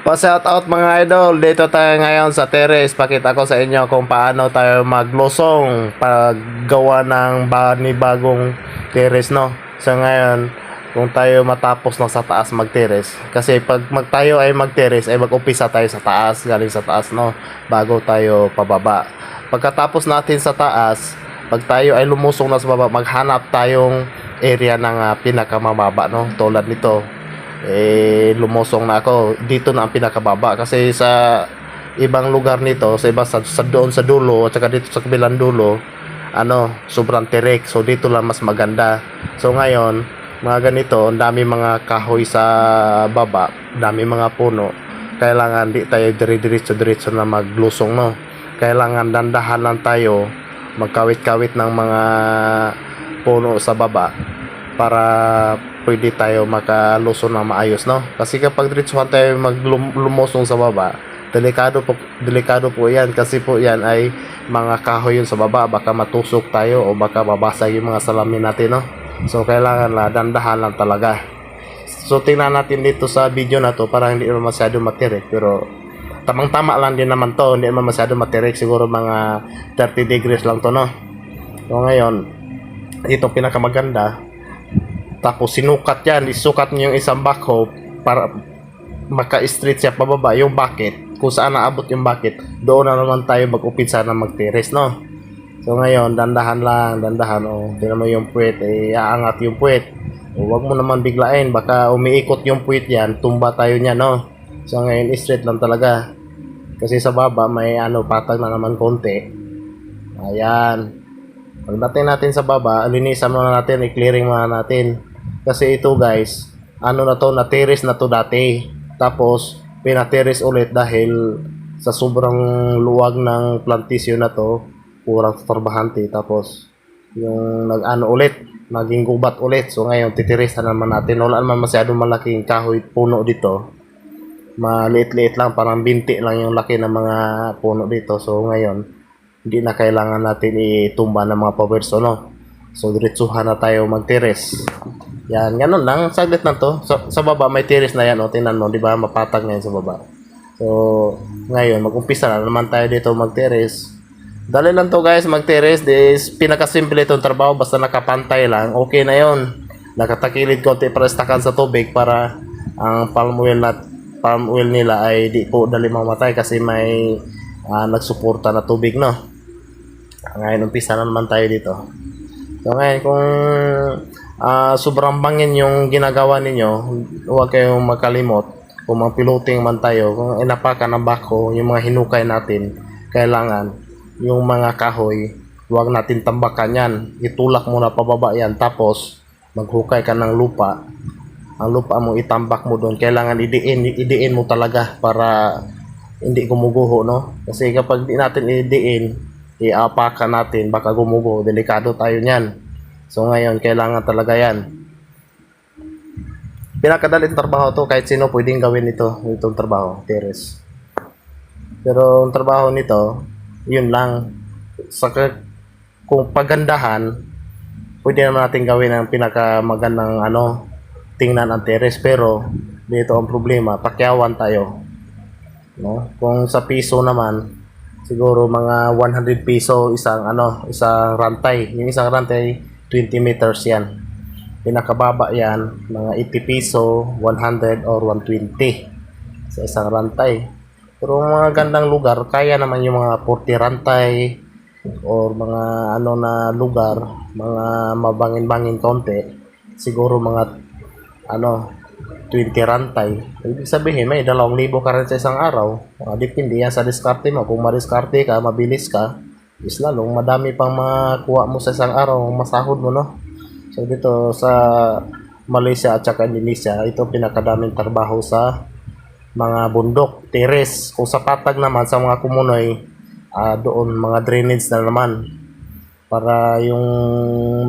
Pa-shout out mga idol, dito tayo ngayon sa terrace. Pakita ko sa inyo kung paano tayo maglusong paggawa ng bagong terrace no. So ngayon, kung tayo matapos na sa taas mag-terrace. Kasi pag mag tayo ay mag-terrace ay mag-umpisa tayo sa taas, galing sa taas no, bago tayo pababa. Pagkatapos natin sa taas, pag tayo ay lumusong na sa baba, maghanap tayong area ng ah, pinakamababa no, tulad nito eh lumusong na ako. Dito na ang pinakababa. Kasi sa ibang lugar nito sa iba sa, sa doon sa dulo at saka dito sa kabilang dulo ano sobrang tirik so dito lang mas maganda. So ngayon mga ganito ang dami mga kahoy sa baba dami mga puno. Kailangan di tayo dire-diretso diretso na maglusong no? Kailangan dandahan lang tayo magkawit-kawit ng mga puno sa baba para pwede tayo makalusong na maayos no? Kasi kapag diretsuhan tayo maglumusong sa baba delikado po delikado po yan. Kasi po yan ay mga kahoy yun sa baba. Baka matusok tayo o baka babasag yung mga salamin natin no? So kailangan na dandahan lang talaga. So tingnan natin dito sa video na to para hindi masyado matirik pero tamang tama lang din naman to. Hindi naman masyado matirik siguro mga 30 degrees lang to no? So ngayon itong pinakamaganda tapos sinukat yan, isukat niyo yung isang backhoe para maka-straight siya pababa yung bucket. Kung saan naabot yung bucket, doon na naman tayo mag-upisa na mag-terrace, no? So ngayon, dandahan lang, dandahan. O, oh, tinan mo yung puwet, eh, aangat yung puwet. O, wag mo naman biglain, baka umiikot yung puwet yan, tumba tayo niya, no? So ngayon, straight lang talaga. Kasi sa baba, may ano, patag na naman konti. Ayan. Pagdating natin sa baba, linisan muna natin, i-clearing muna natin. Kasi ito guys, ano na to, na-terrace na to dati. Tapos, pina-terrace ulit dahil sa sobrang luwag ng plantisyon na to, kurang trabahante. Tapos, yung nag-ano ulit, naging gubat ulit. So ngayon, titiris na naman natin. Wala naman masyadong malaking kahoy puno dito. Maliit-liit lang, parang binti lang yung laki ng mga puno dito. So ngayon, hindi na kailangan natin itumba ng mga pawerso, no? So, diretsuhan na tayo mag-terrace. Yan, ganun lang. Saglit lang to. Sa, sa baba, may terrace na yan. O, tingnan mo, di ba? Mapatag na yan sa baba. So, ngayon, mag-umpisa na naman tayo dito mag-terrace. Dali lang to guys, mag-terrace. This, pinakasimple itong trabaho. Basta nakapantay lang. Okay na yon Nakatakilid konti para stakan sa tubig para ang palm oil na palm oil nila ay di po dali mamatay kasi may uh, nagsuporta na tubig no. Ngayon umpisa na naman tayo dito. So ngayon kung uh, sobrang bangin yung ginagawa ninyo, huwag kayong makalimot. Kung mga piloting man tayo, kung inapakan ng bako, yung mga hinukay natin, kailangan yung mga kahoy, huwag natin tambakan yan. Itulak muna pababa yan. Tapos, maghukay ka ng lupa. Ang lupa mo, itambak mo doon. Kailangan idiin, idiin mo talaga para hindi gumuguho, no? Kasi kapag di natin idiin, iapakan natin, baka gumuguho. Delikado tayo niyan. So ngayon, kailangan talaga yan. Pinakadaling trabaho to, kahit sino pwedeng gawin ito, itong trabaho, terrace. Pero ang trabaho nito, yun lang. Sa kung pagandahan, pwede naman natin gawin ang pinakamagandang ano, tingnan ang terrace. Pero, dito ang problema, pakyawan tayo. No? Kung sa piso naman, siguro mga 100 piso isang ano, isang rantay. Yung isang rantay, 20 meters yan. Pinakababa yan, mga 80 piso, 100 or 120 sa isang rantay. Pero mga gandang lugar, kaya naman yung mga 40 rantay or mga ano na lugar, mga mabangin-bangin konti, siguro mga ano 20 rantay. Ibig sabihin, may 2,000 ka rin sa isang araw. Uh, depende yan sa diskarte mo. Kung madiskarte ka, mabilis ka, is lalong madami pang makuha mo sa isang araw, masahod mo, no? So, dito sa Malaysia at saka Indonesia, ito pinakadaming trabaho sa mga bundok, terrace. Kung sa patag naman, sa mga kumunoy, uh, doon mga drainage na naman. Para yung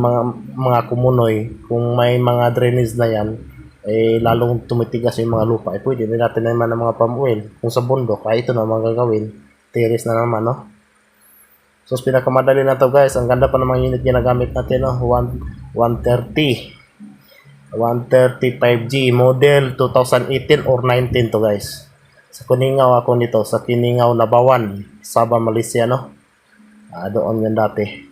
mga, mga kumunoy, kung may mga drainage na yan, eh lalong tumitigas yung mga lupa. Eh pwede din natin naman ng mga palm. Kung sa bundok, ay ito na mga gagawin. Terrace na naman, no? So, pinakamadali na to guys. Ang ganda pa ng mga unit ginagamit natin. No? 1, 130. 130 5G model 2018 or 19 to guys. Sa Kuningaw ako nito, sa Kiningaw Nabawan, Sabah, Malaysia, no? Ah, doon yan dati.